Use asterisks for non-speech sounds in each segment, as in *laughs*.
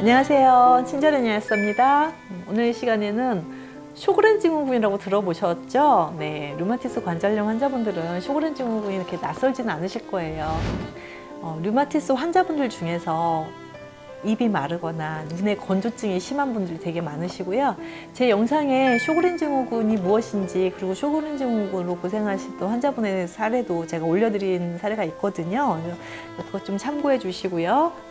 안녕하세요. 친절한 여였습니다. 오늘 시간에는 쇼그렌 증후군이라고 들어보셨죠? 네, 류마티스 관절염 환자분들은 쇼그렌 증후군이 이렇게 낯설지는 않으실 거예요. 어, 류마티스 환자분들 중에서 입이 마르거나 눈에 건조증이 심한 분들이 되게 많으시고요. 제 영상에 쇼그렌 증후군이 무엇인지 그리고 쇼그렌 증후군으로 고생하셨던 환자분의 사례도 제가 올려드린 사례가 있거든요. 그것 좀 참고해 주시고요.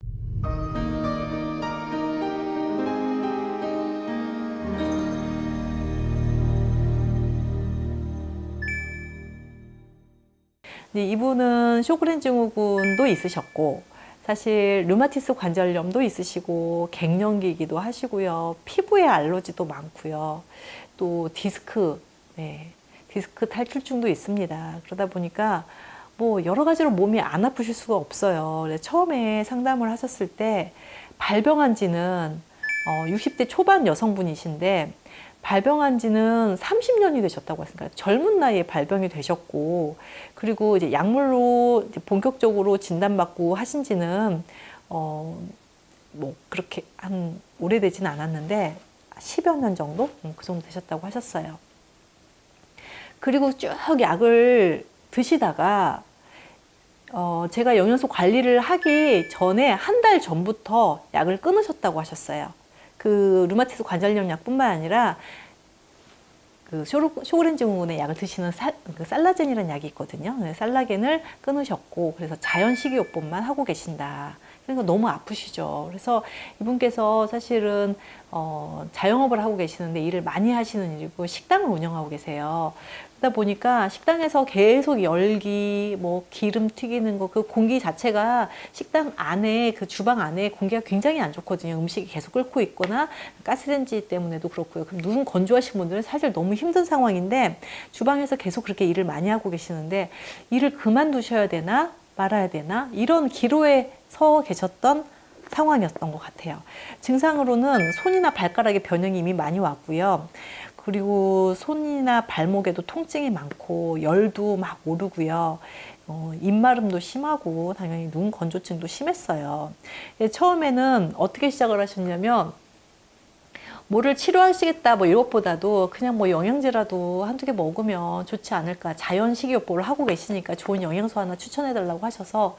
이분은 쇼그렌 증후군도 있으셨고 사실 류마티스 관절염도 있으시고 갱년기이기도 하시고요. 피부에 알러지도 많고요. 또 디스크, 네, 디스크 탈출증도 있습니다. 그러다 보니까 뭐 여러 가지로 몸이 안 아프실 수가 없어요. 처음에 상담을 하셨을 때 발병한 지는 어, 60대 초반 여성분이신데 발병한 지는 30년이 되셨다고 했으니까 젊은 나이에 발병이 되셨고 그리고 이제 약물로 이제 본격적으로 진단받고 하신 지는 어 뭐 그렇게 한 오래되지는 않았는데 10여 년 정도 음, 그 정도 되셨다고 하셨어요. 그리고 쭉 약을 드시다가 어 제가 영양소 관리를 하기 전에 한 달 전부터 약을 끊으셨다고 하셨어요. 그 루마티스 관절염 약뿐만 아니라 그 쇼- 쇼그렌 증후군의 약을 드시는 살, 그 살라젠이라는 약이 있거든요. 네, 살라겐을 끊으셨고 그래서 자연 식이요법만 하고 계신다. 그러니까 너무 아프시죠. 그래서 이분께서 사실은 어, 자영업을 하고 계시는데 일을 많이 하시는 일이고 식당을 운영하고 계세요. 그러다 보니까 식당에서 계속 열기, 뭐 기름 튀기는 거, 그 공기 자체가 식당 안에 그 주방 안에 공기가 굉장히 안 좋거든요. 음식이 계속 끓고 있거나 가스레인지 때문에도 그렇고요. 그럼 눈 건조하신 분들은 사실 너무 힘든 상황인데 주방에서 계속 그렇게 일을 많이 하고 계시는데 일을 그만두셔야 되나 말아야 되나 이런 기로에 서 계셨던 상황이었던 것 같아요. 증상으로는 손이나 발가락에 변형이 이미 많이 왔고요. 그리고 손이나 발목에도 통증이 많고 열도 막 오르고요. 어, 입마름도 심하고 당연히 눈 건조증도 심했어요. 예, 처음에는 어떻게 시작을 하셨냐면 뭐를 치료하시겠다 뭐 이것보다도 그냥 뭐 영양제라도 한두 개 먹으면 좋지 않을까. 자연 식이요법을 하고 계시니까 좋은 영양소 하나 추천해 달라고 하셔서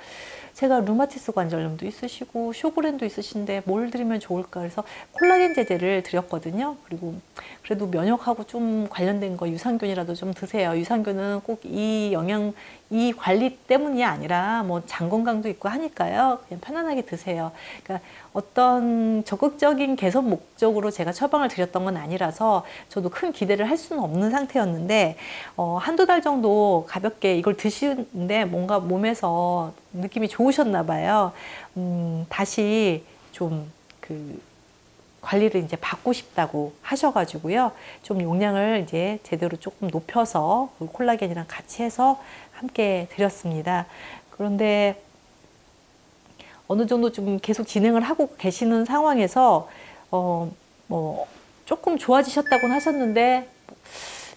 제가 루마티스 관절염도 있으시고 쇼그렌도 있으신데 뭘 드리면 좋을까 그래서 콜라겐 제제를 드렸거든요. 그리고 그래도 면역하고 좀 관련된 거 유산균이라도 좀 드세요. 유산균은 꼭 이 영양 이 관리 때문이 아니라 뭐 장 건강도 있고 하니까요. 그냥 편안하게 드세요. 그러니까 어떤 적극적인 개선 목적으로 제가 처방을 드렸던 건 아니라서 저도 큰 기대를 할 수는 없는 상태였는데 어, 한두 달 정도 가볍게 이걸 드시는데 뭔가 몸에서 느낌이 좋으셨나 봐요. 음, 다시 좀그 관리를 이제 받고 싶다고 하셔가지고요. 좀 용량을 이제 제대로 조금 높여서 그 콜라겐이랑 같이 해서 함께 드렸습니다. 그런데 어느 정도 좀 계속 진행을 하고 계시는 상황에서 어 뭐 조금 좋아지셨다고는 하셨는데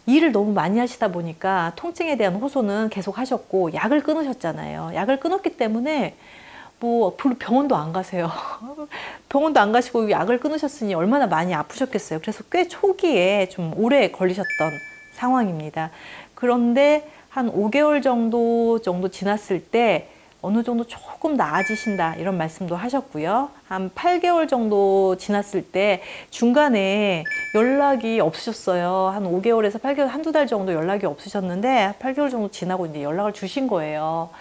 일을 너무 많이 하시다 보니까 통증에 대한 호소는 계속 하셨고 약을 끊으셨잖아요. 약을 끊었기 때문에 뭐 별로 병원도 안 가세요. *laughs* 병원도 안 가시고 약을 끊으셨으니 얼마나 많이 아프셨겠어요. 그래서 꽤 초기에 좀 오래 걸리셨던 상황입니다. 그런데 한 5개월 정도 정도 지났을 때 어느 정도 조금 나아지신다 이런 말씀도 하셨고요. 한 8개월 정도 지났을 때 중간에 연락이 없으셨어요. 한 5개월에서 8개월 한두 달 정도 연락이 없으셨는데 8개월 정도 지나고 이제 연락을 주신 거예요.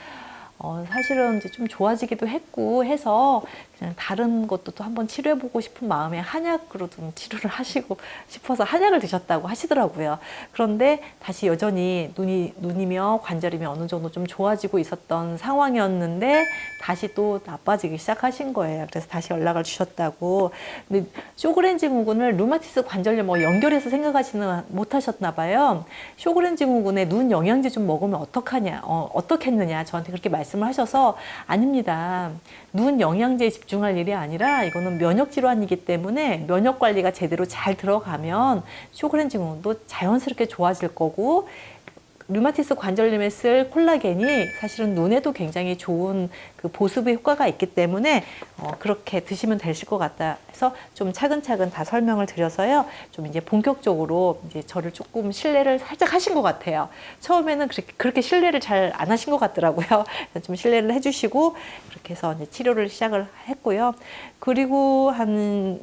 어, 사실은 이제 좀 좋아지기도 했고 해서 그냥 다른 것도 또 한번 치료해보고 싶은 마음에 한약으로 좀 치료를 *laughs* 하시고 싶어서 한약을 드셨다고 하시더라고요. 그런데 다시 여전히 눈이, 눈이며 관절이며 어느 정도 좀 좋아지고 있었던 상황이었는데 다시 또 나빠지기 시작하신 거예요. 그래서 다시 연락을 주셨다고. 근데 쇼그렌 증후군을 루마티스 관절염 뭐 연결해서 생각하시는 못하셨나 봐요. 쇼그렌 증후군에 눈 영양제 좀 먹으면 어떡하냐, 어, 어떻겠느냐 저한테 그렇게 말씀 을 하셔서 아닙니다. 눈 영양제에 집중할 일이 아니라 이거는 면역 질환이기 때문에 면역 관리가 제대로 잘 들어가면 쇼그렌 증후군도 자연스럽게 좋아질 거고 류마티스 관절염에 쓸 콜라겐이 사실은 눈에도 굉장히 좋은 그 보습의 효과가 있기 때문에 어, 그렇게 드시면 되실 것 같다 해서 좀 차근차근 다 설명을 드려서요. 좀 이제 본격적으로 이제 저를 조금 신뢰를 살짝 하신 것 같아요. 처음에는 그렇게, 그렇게 신뢰를 잘 안 하신 것 같더라고요. 좀 신뢰를 해주시고 그렇게 해서 이제 치료를 시작을 했고요. 그리고 한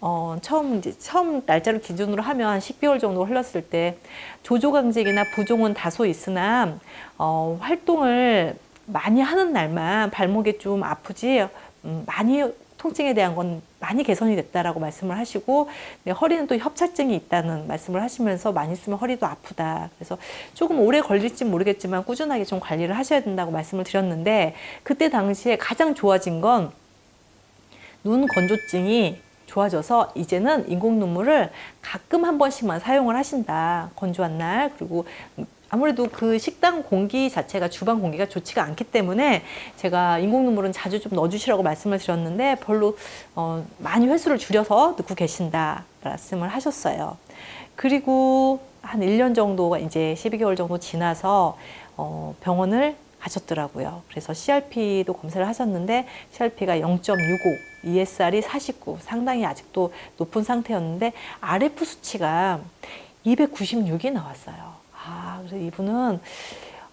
어, 처음 이제 처음 날짜를 기준으로 하면 한 10개월 정도 흘렀을 때 조조 강직이나 부종은 다소 있으나 어, 활동을 많이 하는 날만 발목이 좀 아프지 음, 많이 통증에 대한 건 많이 개선이 됐다라고 말씀을 하시고 네, 허리는 또 협착증이 있다는 말씀을 하시면서 많이 쓰면 허리도 아프다. 그래서 조금 오래 걸릴지 모르겠지만 꾸준하게 좀 관리를 하셔야 된다고 말씀을 드렸는데 그때 당시에 가장 좋아진 건 눈 건조증이 좋아져서 이제는 인공 눈물을 가끔 한 번씩만 사용을 하신다. 건조한 날 그리고 아무래도 그 식당 공기 자체가 주방 공기가 좋지가 않기 때문에 제가 인공 눈물은 자주 좀 넣어주시라고 말씀을 드렸는데 별로 어, 많이 횟수를 줄여서 넣고 계신다 말씀을 하셨어요. 그리고 한 1년 정도가 이제 12개월 정도 지나서 어, 병원을 가셨더라고요. 그래서 CRP도 검사를 하셨는데 CRP가 0.65, ESR이 49, 상당히 아직도 높은 상태였는데 RF 수치가 296이 나왔어요. 아, 그래서 이분은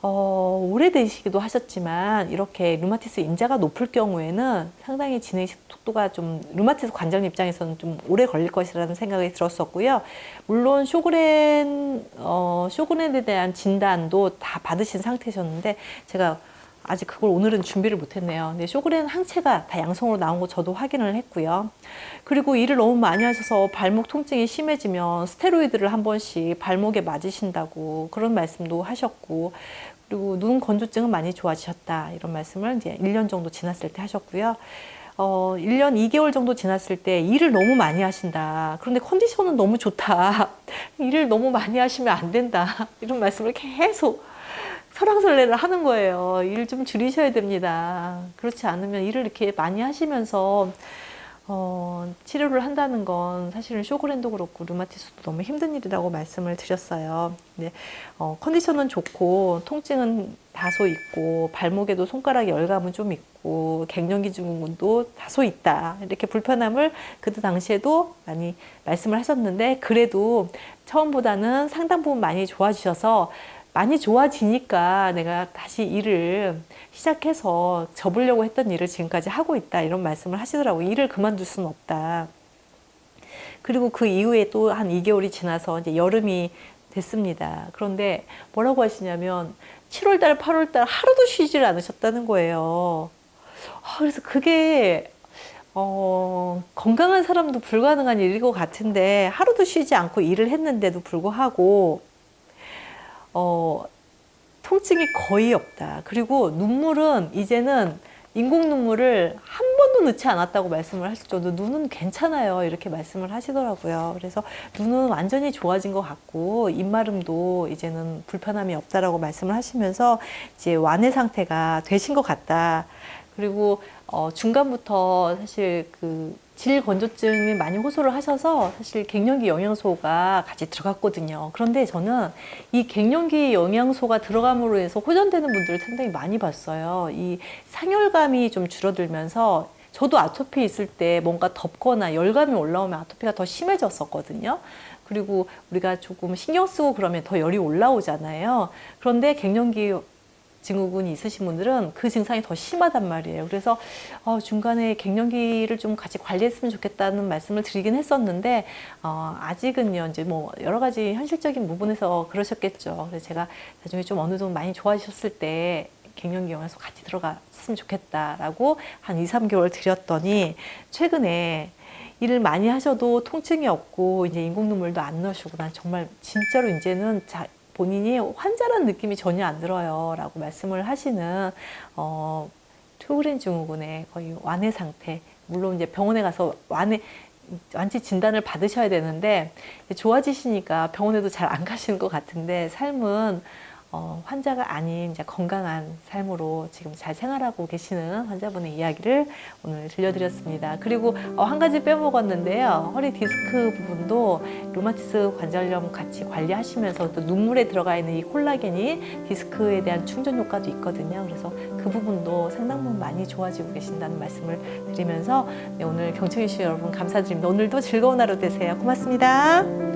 어, 오래되시기도 하셨지만 이렇게 류마티스 인자가 높을 경우에는 상당히 진행 속도가 좀 류마티스 관절 입장에서는 좀 오래 걸릴 것이라는 생각이 들었었고요. 물론 쇼그렌 어, 쇼그렌에 대한 진단도 다 받으신 상태셨는데 제가 아직 그걸 오늘은 준비를 못했네요. 근데 쇼그렌 항체가 다 양성으로 나온 거 저도 확인을 했고요. 그리고 일을 너무 많이 하셔서 발목 통증이 심해지면 스테로이드를 한 번씩 발목에 맞으신다고 그런 말씀도 하셨고 그리고 눈 건조증은 많이 좋아지셨다 이런 말씀을 이제 1년 정도 지났을 때 하셨고요. 어, 1년 2개월 정도 지났을 때 일을 너무 많이 하신다. 그런데 컨디션은 너무 좋다. *laughs* 일을 너무 많이 하시면 안 된다. 이런 말씀을 계속 설왕설래를 하는 거예요. 일 좀 줄이셔야 됩니다. 그렇지 않으면 일을 이렇게 많이 하시면서 어, 치료를 한다는 건 사실은 쇼그랜도 그렇고 류마티스도 너무 힘든 일이라고 말씀을 드렸어요. 근데 어, 컨디션은 좋고 통증은 다소 있고 발목에도 손가락 열감은 좀 있고 갱년기 증후군도 다소 있다. 이렇게 불편함을 그때 당시에도 많이 말씀을 하셨는데 그래도 처음보다는 상당 부분 많이 좋아지셔서 많이 좋아지니까 내가 다시 일을 시작해서 접으려고 했던 일을 지금까지 하고 있다 이런 말씀을 하시더라고요. 일을 그만둘 수는 없다. 그리고 그 이후에 또 한 2개월이 지나서 이제 여름이 됐습니다. 그런데 뭐라고 하시냐면 7월 달, 8월 달 하루도 쉬질 않으셨다는 거예요. 아, 그래서 그게 어, 건강한 사람도 불가능한 일일 것 같은데 하루도 쉬지 않고 일을 했는데도 불구하고 어, 통증이 거의 없다. 그리고 눈물은 이제는 인공 눈물을 한 번도 넣지 않았다고 말씀을 하실 정도 눈은 괜찮아요. 이렇게 말씀을 하시더라고요. 그래서 눈은 완전히 좋아진 것 같고 입마름도 이제는 불편함이 없다라고 말씀을 하시면서 이제 완해 상태가 되신 것 같다. 그리고 어, 중간부터 사실 그 질 건조증이 많이 호소를 하셔서 사실 갱년기 영양소가 같이 들어갔거든요. 그런데 저는 이 갱년기 영양소가 들어감으로 해서 호전되는 분들을 상당히 많이 봤어요. 이 상열감이 좀 줄어들면서 저도 아토피 있을 때 뭔가 덥거나 열감이 올라오면 아토피가 더 심해졌었거든요. 그리고 우리가 조금 신경 쓰고 그러면 더 열이 올라오잖아요. 그런데 갱년기 증후군이 있으신 분들은 그 증상이 더 심하단 말이에요. 그래서 어, 중간에 갱년기를 좀 같이 관리했으면 좋겠다는 말씀을 드리긴 했었는데 어, 아직은요 이제 뭐 여러 가지 현실적인 부분에서 그러셨겠죠. 그래서 제가 나중에 좀 어느 정도 많이 좋아지셨을 때 갱년기 영양소 같이 들어갔으면 좋겠다라고 한 2, 3개월 드렸더니 최근에 일을 많이 하셔도 통증이 없고 이제 인공 눈물도 안 넣으시고 난 정말 진짜로 이제는 자, 본인이 환자라는 느낌이 전혀 안 들어요. 라고 말씀을 하시는, 어, 초그린 증후군의 거의 완해 상태. 물론 이제 병원에 가서 완해, 완치 진단을 받으셔야 되는데, 좋아지시니까 병원에도 잘 안 가시는 것 같은데, 삶은, 어, 환자가 아닌 이제 건강한 삶으로 지금 잘 생활하고 계시는 환자분의 이야기를 오늘 들려드렸습니다. 그리고 어, 한 가지 빼먹었는데요. 허리 디스크 부분도 루마티스 관절염 같이 관리하시면서 또 눈물에 들어가 있는 이 콜라겐이 디스크에 대한 충전 효과도 있거든요. 그래서 그 부분도 상당 부분 많이 좋아지고 계신다는 말씀을 드리면서 네, 오늘 경청해 주신 여러분 감사드립니다. 오늘도 즐거운 하루 되세요. 고맙습니다.